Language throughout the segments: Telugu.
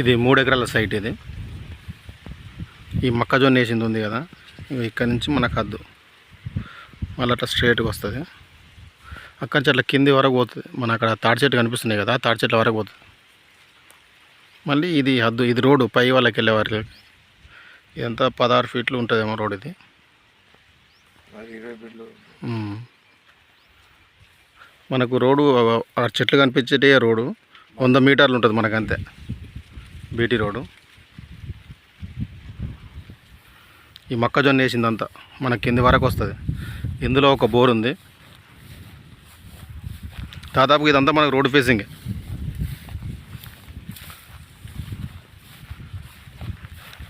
ఇది మూడు ఎకరాల సైట్ ఇది. ఈ మొక్కజొన్న వేసింది ఉంది కదా ఇక్కడ నుంచి మనకు హద్దు మళ్ళీ అట్లా స్ట్రైట్గా వస్తుంది. అక్కడి నుంచి అట్లా కింది వరకు పోతుంది. మన అక్కడ తాడి చెట్లు కనిపిస్తున్నాయి కదా తాడి చెట్ల వరకు పోతుంది. మళ్ళీ ఇది హద్దు ఇది రోడ్డు పై వాళ్ళకి వెళ్ళే వారికి. ఇదంతా పదహారు ఫీట్లు ఉంటుందేమో రోడ్ ఇది. మనకు రోడ్డు చెట్లు కనిపించేటే రోడ్డు. వంద మీటర్లు ఉంటుంది మనకు అంతే బీటీ రోడ్డు. ఈ మొక్కజొన్న వేసిందంతా మన కింది వరకు వస్తుంది. ఇందులో ఒక బోర్ ఉంది. దాదాపు ఇదంతా మనకు road facing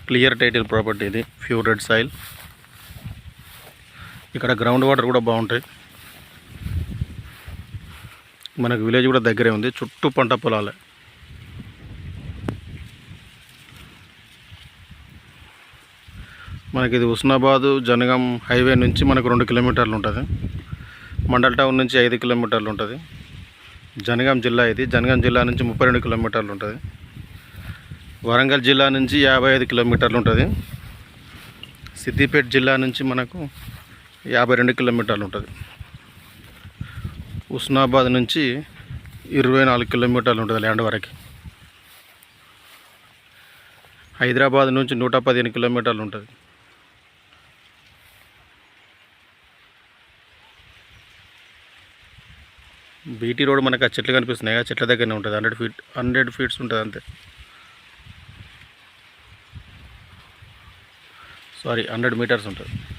clear title property ఇది ప్యూర్ రెడ్ సాయిల్ ఇక్కడ గ్రౌండ్ వాటర్ కూడా బాగుంటాయి. మనకు విలేజ్ కూడా దగ్గరే ఉంది చుట్టూ పంట పొలాలే. మనకి ఇది ఉస్నాబాదు జనగాం హైవే నుంచి మనకు రెండు కిలోమీటర్లు ఉంటుంది. మండల్ టౌన్ నుంచి ఐదు కిలోమీటర్లు ఉంటుంది. జనగాం జిల్లా ఇది. జనగాం జిల్లా నుంచి ముప్పై రెండు కిలోమీటర్లు ఉంటుంది. వరంగల్ జిల్లా నుంచి యాభై ఐదు కిలోమీటర్లు ఉంటుంది. సిద్దిపేట జిల్లా నుంచి మనకు యాభై రెండు కిలోమీటర్లు ఉంటుంది. ఉస్నాబాద్ నుంచి ఇరవై నాలుగు కిలోమీటర్లు ఉంటుంది ల్యాండ్ వరకు. హైదరాబాద్ నుంచి నూట పదిహేను కిలోమీటర్లు ఉంటుంది. బీటీ రోడ్ మనకు ఆ చెట్లు కనిపిస్తున్నాయి ఆ చెట్ల దగ్గరనే ఉంటుంది. హండ్రెడ్ ఫీట్ హండ్రెడ్ ఫీట్స్ ఉంటుంది అంతే. సారీ హండ్రెడ్ మీటర్స్ ఉంటుంది.